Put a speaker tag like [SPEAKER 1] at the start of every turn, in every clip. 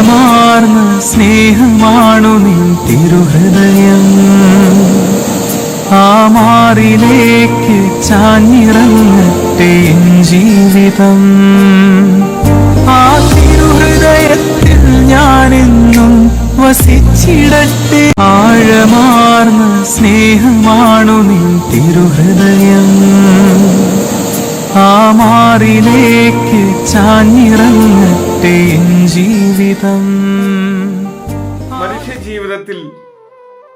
[SPEAKER 1] ആഴമാർന്ന സ്നേഹമാണു നീ തിരുഹൃദയം. ആ മാറിലേക്ക് ചാഞ്ഞിറങ്ങട്ടെ ജീവിതം. ആ തിരുഹൃദയത്തിൽ ഞാനെന്നും വസിച്ചിടട്ടെ. ആഴമാർന്ന സ്നേഹമാണു നീ തിരുഹൃദയം. ആ മാറിലേക്ക് ചാഞ്ഞിറങ്ങട്ടെ ജീവിതം.
[SPEAKER 2] മനുഷ്യ ജീവിതത്തിൽ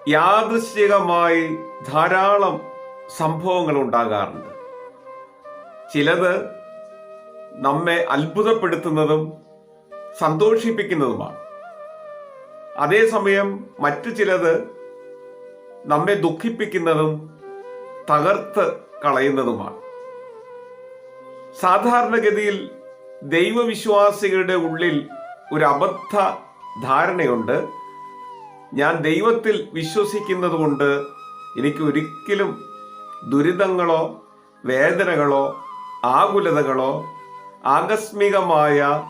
[SPEAKER 2] യാദൃശ്ചികമായി ധാരാളം സംഭവങ്ങൾ ഉണ്ടാകാറുണ്ട്. ചിലത് നമ്മെ അത്ഭുതപ്പെടുത്തുന്നതും സന്തോഷിപ്പിക്കുന്നതുമാണ്. അതേസമയം മറ്റു ചിലത് നമ്മെ ദുഃഖിപ്പിക്കുന്നതും തകർത്ത് കളയുന്നതുമാണ്. സാധാരണഗതിയിൽ ദൈവവിശ്വാസികളുടെ ഉള്ളിൽ ഒരു അബദ്ധ ധാരണയുണ്ട്. ഞാൻ ദൈവത്തിൽ വിശ്വസിക്കുന്നത് കൊണ്ട് എനിക്ക് ഒരിക്കലും ദുരിതങ്ങളോ വേദനകളോ ആകുലതകളോ ആകസ്മികമായ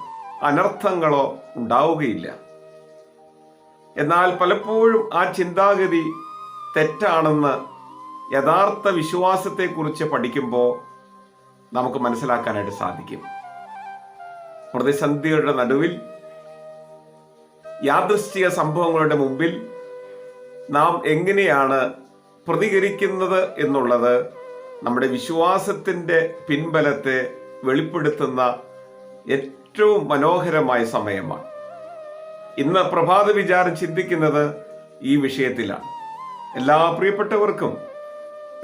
[SPEAKER 2] അനർത്ഥങ്ങളോ ഉണ്ടാവുകയില്ല. എന്നാൽ പലപ്പോഴും ആ ചിന്താഗതി തെറ്റാണെന്ന് യഥാർത്ഥ വിശ്വാസത്തെക്കുറിച്ച് പഠിക്കുമ്പോൾ നമുക്ക് മനസ്സിലാക്കാനായിട്ട് സാധിക്കും. പ്രതിസന്ധികളുടെ നടുവിൽ യാദൃശ്ചിക സംഭവങ്ങളുടെ മുമ്പിൽ നാം എങ്ങനെയാണ് പ്രതികരിക്കുന്നത് എന്നുള്ളത് നമ്മുടെ വിശ്വാസത്തിന്റെ പിൻബലത്തെ വെളിപ്പെടുത്തുന്ന ഏറ്റവും മനോഹരമായ സമയമാണ്. ഇന്ന് പ്രഭാത വിചാരം ചിന്തിക്കുന്നത് ഈ വിഷയത്തിലാണ്. എല്ലാ പ്രിയപ്പെട്ടവർക്കും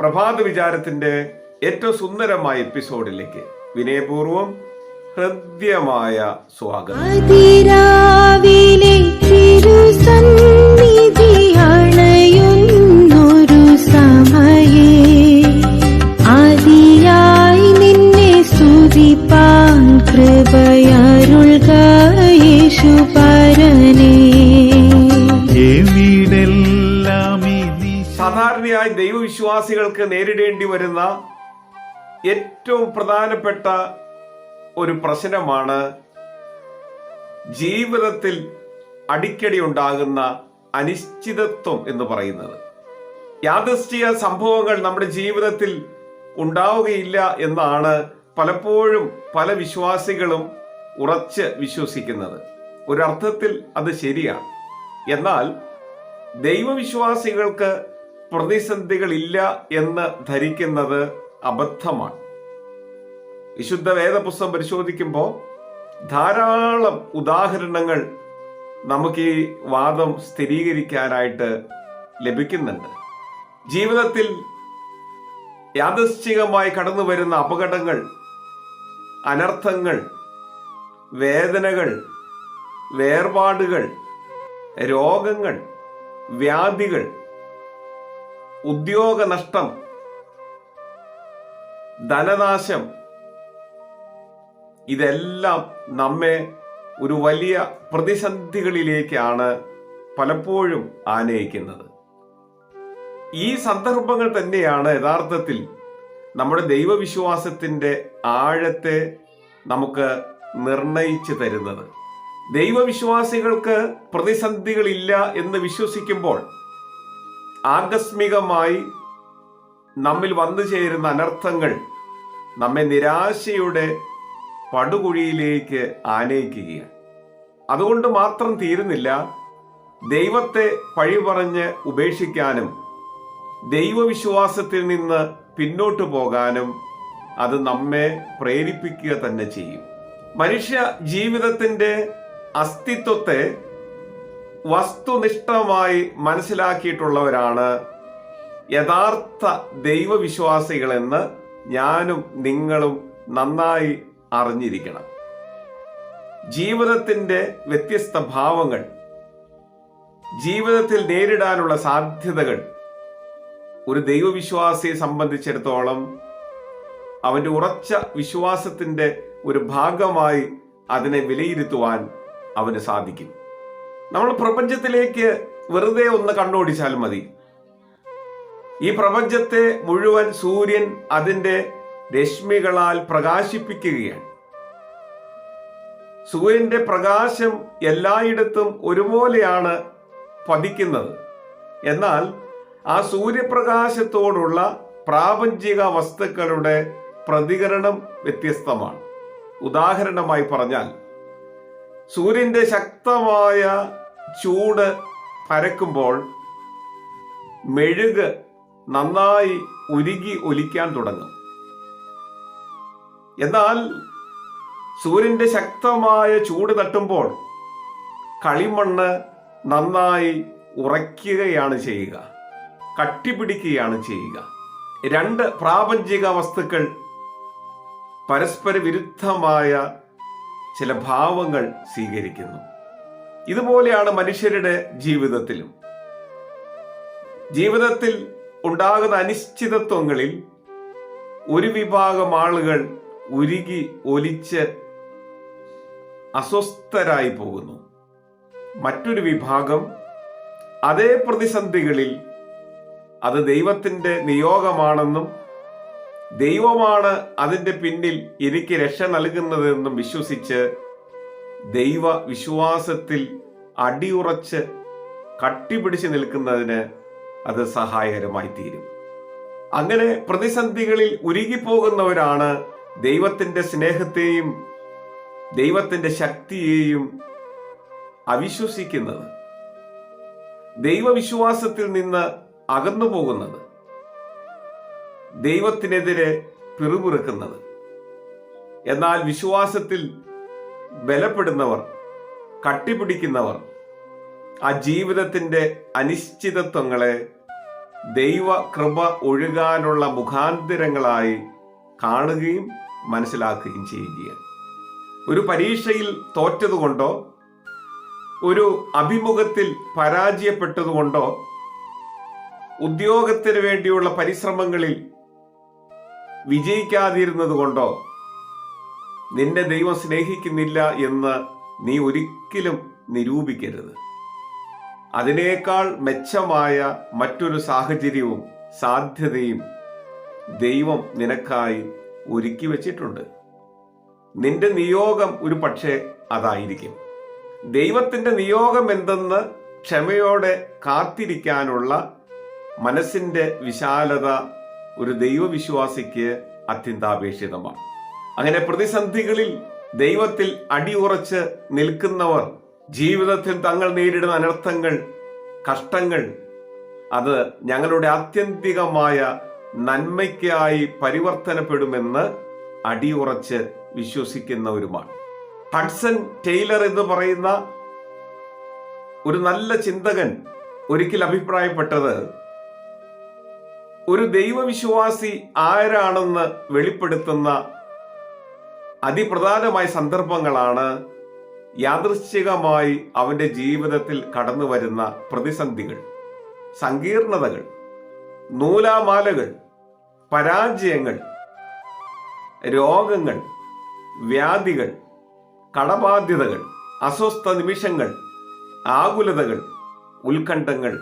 [SPEAKER 2] പ്രഭാത വിചാരത്തിന്റെ ഏറ്റവും സുന്ദരമായ എപ്പിസോഡിലേക്ക് വിനയപൂർവം ഹൃദ്യമായ സ്വാഗതം.
[SPEAKER 3] കൃപയരുൾക യേശു പരനേ
[SPEAKER 2] സാധാരണയായി ദൈവവിശ്വാസികൾക്ക് നേരിടേണ്ടി വരുന്ന ഏറ്റവും പ്രധാനപ്പെട്ട ഒരു പ്രശ്നമാണ് ജീവിതത്തിൽ അടിക്കടി ഉണ്ടാകുന്ന അനിശ്ചിതത്വം എന്ന് പറയുന്നത്. യാദൃശ്ചിക സംഭവങ്ങൾ നമ്മുടെ ജീവിതത്തിൽ ഉണ്ടാവുകയില്ല എന്നാണ് പലപ്പോഴും പല വിശ്വാസികളും ഉറച്ച് വിശ്വസിക്കുന്നത്. ഒരർത്ഥത്തിൽ അത് ശരിയാണ്. എന്നാൽ ദൈവവിശ്വാസികൾക്ക് പ്രതിസന്ധികളില്ല എന്ന് ധരിക്കുന്നത് അബദ്ധമാണ്. വിശുദ്ധ വേദപുസ്തകം പരിശോധിക്കുമ്പോൾ ധാരാളം ഉദാഹരണങ്ങൾ നമുക്ക് ഈ വാദം സ്ഥിരീകരിക്കാനായിട്ട് ലഭിക്കുന്നുണ്ട്. ജീവിതത്തിൽ യാദൃശ്ചികമായി കടന്നു വരുന്ന അപകടങ്ങൾ അനർത്ഥങ്ങൾ വേദനകൾ വേർപാടുകൾ രോഗങ്ങൾ വ്യാധികൾ ഉദ്യോഗനഷ്ടം ധനനാശം. ഇതെല്ലാം നമ്മെ ഒരു വലിയ പ്രതിസന്ധികളിലേക്കാണ് പലപ്പോഴും ആനയിക്കുന്നത്. ഈ സന്ദർഭങ്ങൾ തന്നെയാണ് യഥാർത്ഥത്തിൽ നമ്മുടെ ദൈവവിശ്വാസത്തിന്റെ ആഴത്തെ നമുക്ക് നിർണയിച്ചു തരുന്നത്. ദൈവവിശ്വാസികൾക്ക് പ്രതിസന്ധികളില്ല എന്ന് വിശ്വസിക്കുമ്പോൾ ആകസ്മികമായി നമ്മിൽ വന്നു ചേരുന്ന അനർത്ഥങ്ങൾ നമ്മെ നിരാശയുടെ പടുകുഴിയിലേക്ക് ആനയിക്കുകയാണ്. അതുകൊണ്ട് മാത്രം തീരുന്നില്ല. ദൈവത്തെ പഴിപറഞ്ഞ് ഉപേക്ഷിക്കാനും ദൈവവിശ്വാസത്തിൽ നിന്ന് പിന്നോട്ടു പോകാനും അത് നമ്മെ പ്രേരിപ്പിക്കുക തന്നെ ചെയ്യും. മനുഷ്യ ജീവിതത്തിന്റെ അസ്തിത്വത്തെ വസ്തുനിഷ്ഠമായി മനസ്സിലാക്കിയിട്ടുള്ളവരാണ് യഥാർത്ഥ ദൈവവിശ്വാസികളെന്ന് ഞാനും നിങ്ങളും നന്നായി അറിഞ്ഞിരിക്കണം. ജീവിതത്തിന്റെ വ്യത്യസ്ത ഭാവങ്ങൾ ജീവിതത്തിൽ നേരിടാനുള്ള സാധ്യതകൾ ഒരു ദൈവവിശ്വാസിയെ സംബന്ധിച്ചിടത്തോളം അവന്റെ ഉറച്ച വിശ്വാസത്തിന്റെ ഒരു ഭാഗമായി അതിനെ വിലയിരുത്തുവാൻ അവന് സാധിക്കും. നമ്മൾ പ്രപഞ്ചത്തിലേക്ക് വെറുതെ ഒന്ന് കണ്ണോടിച്ചാൽ മതി. ഈ പ്രപഞ്ചത്തെ മുഴുവൻ സൂര്യൻ അതിന്റെ രശ്മികളാൽ പ്രകാശിപ്പിക്കുകയാണ്. സൂര്യന്റെ പ്രകാശം എല്ലായിടത്തും ഒരുപോലെയാണ് പതിക്കുന്നത്. എന്നാൽ ആ സൂര്യപ്രകാശത്തോടുള്ള പ്രാപഞ്ചിക വസ്തുക്കളുടെ പ്രതികരണം വ്യത്യസ്തമാണ്. ഉദാഹരണമായി പറഞ്ഞാൽ സൂര്യന്റെ ശക്തമായ ചൂട് പരക്കുമ്പോൾ മെഴുക് നന്നായി ഉരുകി ഒലിക്കാൻ തുടങ്ങും. എന്നാൽ സൂര്യന്റെ ശക്തമായ ചൂട് തട്ടുമ്പോൾ കളിമണ്ണ് നന്നായി ഉറയ്ക്കുകയാണ് ചെയ്യുക. കട്ടിപിടിക്കുകയാണ് ചെയ്യുക. രണ്ട് പ്രാപഞ്ചിക വസ്തുക്കൾ പരസ്പര വിരുദ്ധമായ ചില ഭാവങ്ങൾ സ്വീകരിക്കുന്നു. ഇതുപോലെയാണ് മനുഷ്യരുടെ ജീവിതത്തിലും. ജീവിതത്തിൽ ഉണ്ടാകുന്ന അനിശ്ചിതത്വങ്ങളിൽ ഒരു വിഭാഗം ആളുകൾ ഉരുകി ഒലിച്ച് അസ്വസ്ഥരായി പോകുന്നു. മറ്റൊരു വിഭാഗം അതേ പ്രതിസന്ധികളിൽ അത് ദൈവത്തിന്റെ നിയോഗമാണെന്നും ദൈവമാണ് അതിന്റെ പിന്നിൽ എനിക്ക് രക്ഷ നൽകുന്നതെന്നും വിശ്വസിച്ച് ദൈവ വിശ്വാസത്തിൽ അടിയുറച്ച് കട്ടിപിടിച്ച് നിൽക്കുന്നതിന് അത് സഹായകരമായി തീരും അങ്ങനെ പ്രതിസന്ധികളിൽ ഉരുകിപ്പോകുന്നവരാണ് ദൈവത്തിന്റെ സ്നേഹത്തെയും ദൈവത്തിന്റെ ശക്തിയെയും അവിശ്വസിക്കുന്നത്. ദൈവവിശ്വാസത്തിൽ നിന്ന് അകന്നു പോകുന്നത് ദൈവത്തിനെതിരെ പിറുപിറുക്കുന്നത്. എന്നാൽ വിശ്വാസത്തിൽ ബലപ്പെടുന്നവർ കട്ടിപിടിക്കുന്നവർ ആ ജീവിതത്തിന്റെ അനിശ്ചിതത്വങ്ങളെ ദൈവ കൃപ ഒഴുകാനുള്ള മുഖാന്തരങ്ങളായി കാണുകയും മനസ്സിലാക്കുകയും ചെയ്യുകയാണ്. ഒരു പരീക്ഷയിൽ തോറ്റതുകൊണ്ടോ ഒരു അഭിമുഖത്തിൽ പരാജയപ്പെട്ടതുകൊണ്ടോ ഉദ്യോഗത്തിന് വേണ്ടിയുള്ള പരിശ്രമങ്ങളിൽ വിജയിക്കാതിരുന്നത് കൊണ്ടോ നിന്നെ ദൈവം സ്നേഹിക്കുന്നില്ല എന്ന് നീ ഒരിക്കലും നിരൂപിക്കരുത്. അതിനേക്കാൾ മെച്ചമായ മറ്റൊരു സാഹചര്യവും സാധ്യതയും ദൈവം നിനക്കായി ഒരുക്കി വച്ചിട്ടുണ്ട്. നിന്റെ നിയോഗം ഒരു പക്ഷേ അതായിരിക്കും. ദൈവത്തിന്റെ നിയോഗം എന്തെന്ന് ക്ഷമയോടെ കാത്തിരിക്കാനുള്ള മനസ്സിന്റെ വിശാലത ഒരു ദൈവവിശ്വാസിക്ക് അത്യന്താപേക്ഷിതമാണ്. അങ്ങനെ പ്രതിസന്ധികളിൽ ദൈവത്തിൽ അടിയുറച്ച് നിൽക്കുന്നവർ ജീവിതത്തിൽ തങ്ങൾ നേരിടുന്ന അനർത്ഥങ്ങൾ കഷ്ടങ്ങൾ അത് ഞങ്ങളുടെ ആത്യന്തികമായ നന്മയ്ക്കായി പരിവർത്തനപ്പെടുമെന്ന് അടിയുറച്ച് വിശ്വസിക്കുന്നവരുമാണ് ഹഡ്സൺ ടെയ്ലർ എന്ന് പറയുന്ന ഒരു നല്ല ചിന്തകൻ ഒരിക്കൽ അഭിപ്രായപ്പെട്ടത് ഒരു ദൈവവിശ്വാസി ആരാണെന്ന് വെളിപ്പെടുത്തുന്ന അതിപ്രധാനമായ സന്ദർഭങ്ങളാണ് യാദൃശ്ചികമായി അവന്റെ ജീവിതത്തിൽ കടന്നു വരുന്ന പ്രതിസന്ധികൾ സങ്കീർണതകൾ നൂലാമാലകൾ പരാജയങ്ങൾ രോഗങ്ങൾ വ്യാധികൾ കടബാധ്യതകൾ അസ്വസ്ഥ നിമിഷങ്ങൾ ആകുലതകൾ ഉത്കണ്ഠങ്ങൾ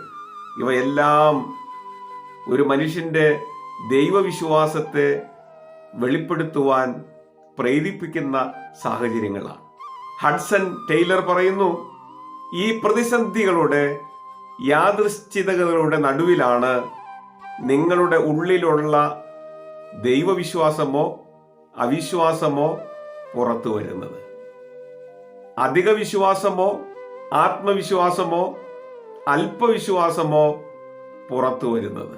[SPEAKER 2] ഇവയെല്ലാം ഒരു മനുഷ്യന്റെ ദൈവവിശ്വാസത്തെ വെളിപ്പെടുത്തുവാൻ പ്രേരിപ്പിക്കുന്ന സാഹചര്യങ്ങളാണ്. ഹഡ്സൺ ടൈലർ പറയുന്നു ഈ പ്രതിസന്ധികളുടെ യാദൃശ്ചിതകളുടെ നടുവിലാണ് നിങ്ങളുടെ ഉള്ളിലുള്ള ദൈവവിശ്വാസമോ അവിശ്വാസമോ പുറത്തു വരുന്നത്. അധിക വിശ്വാസമോ ആത്മവിശ്വാസമോ അല്പവിശ്വാസമോ പുറത്തു വരുന്നത്.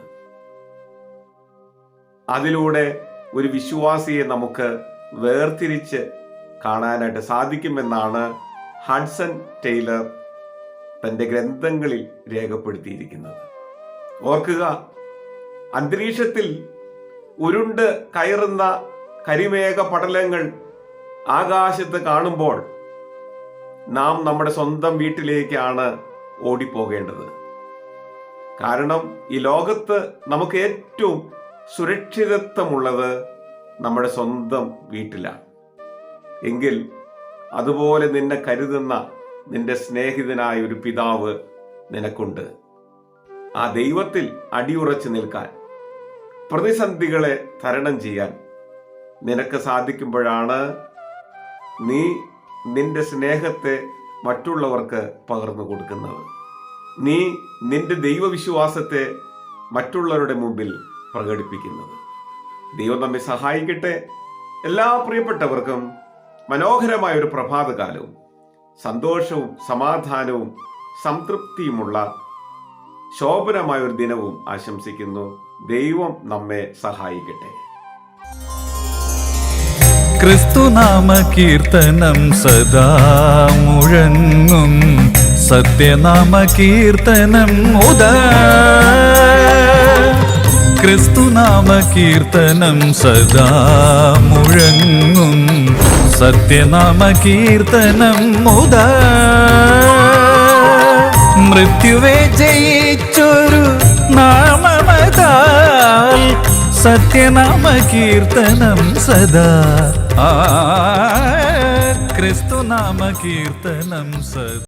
[SPEAKER 2] അതിലൂടെ ഒരു വിശ്വാസിയെ നമുക്ക് വേർതിരിച്ച് കാണാനായിട്ട് സാധിക്കുമെന്നാണ് ഹഡ്സൺ ടൈലർ തന്റെ ഗ്രന്ഥങ്ങളിൽ രേഖപ്പെടുത്തിയിരിക്കുന്നത്. ഓർക്കുക അന്തരീക്ഷത്തിൽ ഉരുണ്ട് കയറുന്ന കരിമേഘ പടലങ്ങൾ ആകാശത്ത് കാണുമ്പോൾ നാം നമ്മുടെ സ്വന്തം വീട്ടിലേക്കാണ് ഓടിപ്പോകേണ്ടത്. കാരണം ഈ ലോകത്ത് നമുക്ക് ഏറ്റവും സുരക്ഷിതത്വമുള്ളത് നമ്മുടെ സ്വന്തം വീട്ടിലാണ്. എങ്കിൽ അതുപോലെ നിന്നെ കരുതുന്ന നിന്റെ സ്നേഹിതനായ ഒരു പിതാവ് നിനക്കുണ്ട്. ആ ദൈവത്തിൽ അടിയുറച്ചു നിൽക്കാൻ പ്രതിസന്ധികളെ തരണം ചെയ്യാൻ നിനക്ക് സാധിക്കുമ്പോഴാണ് നീ നിന്റെ സ്നേഹത്തെ മറ്റുള്ളവർക്ക് പകർന്നു കൊടുക്കുന്നത്. നീ നിന്റെ ദൈവവിശ്വാസത്തെ മറ്റുള്ളവരുടെ മുമ്പിൽ പ്രകടിപ്പിക്കുന്നത്. ദൈവം നമ്മെ സഹായിക്കട്ടെ. എല്ലാ പ്രിയപ്പെട്ടവർക്കും മനോഹരമായ ഒരു പ്രഭാതകാലവും സന്തോഷവും സമാധാനവും സംതൃപ്തിയുമുള്ള ശോഭനമായ ഒരു ദിനവും ആശംസിക്കുന്നു. ദൈവം നമ്മെ സഹായിക്കട്ടെ.
[SPEAKER 1] ക്രിസ്തുനാമ കീർത്തനം സദാ മുഴങ്ങും. സത്യനാമ കീർത്തനം മുത ക്രിസ്തുനാമ കീർത്തനം സദാ മുഴങ്ങും സത്യനാമ കീർത്തനം മുത. മൃത്യുവെ ജയിച്ചൊരു നാമമതാൽ സത്യനാമ കീർത്തനം സദാ. ക്രിസ്തുനാമ കീർത്തനം സദാ.